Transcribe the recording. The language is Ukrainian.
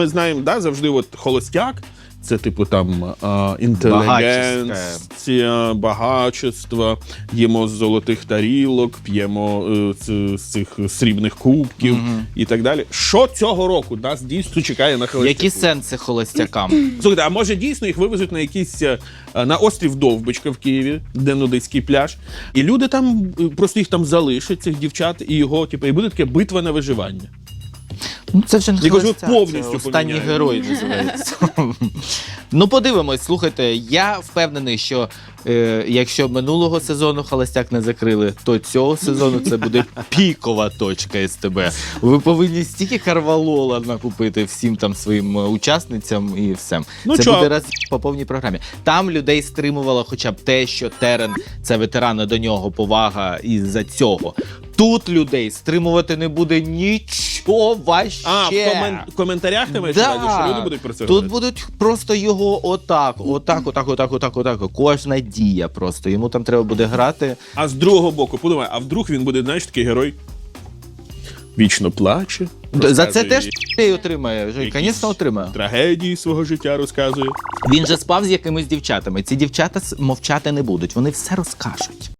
Ми знаємо, да, завжди от холостяк. Це типу там а, інтелігенція, багачество, їмо з золотих тарілок, п'ємо е, з, цих срібних кубків і так далі. Що цього року нас дійсно чекає на холостяку? Які сенси холостякам? Слухайте, а може дійсно їх вивезуть на якийсь е, на острів Довбичка в Києві, де нудистський пляж, і люди там е, просто їх там залишать, цих дівчат, і його, типу, і буде таке битва на виживання. Ну, це вже не Я кажу, холостяк, повністю це останній поміняють. герой називається. ну, подивимось, слухайте, я впевнений, що е, якщо минулого сезону холостяк не закрили, то цього сезону це буде пікова точка СТБ. Ви повинні стільки карвалола накупити всім там своїм е, учасницям і всім. Ну, це чо? буде раз по повній програмі. Там людей стримувало хоча б те, що Терен це ветеран, і до нього повага із-за цього. Тут людей стримувати не буде нічого важче. А, в комен... коментарях ти маєш на увазі, що люди будуть про це Тут говорити? будуть просто його отак, отак, отак, отак, отак, отак. Кожна дія просто. Йому там треба буде грати. А з другого боку, подумай, а вдруг він буде, знаєш, такий герой? Вічно плаче. За це теж й отримає. Звісно, отримає. Трагедії свого життя розказує. Він же спав з якимись дівчатами. Ці дівчата мовчати не будуть. Вони все розкажуть.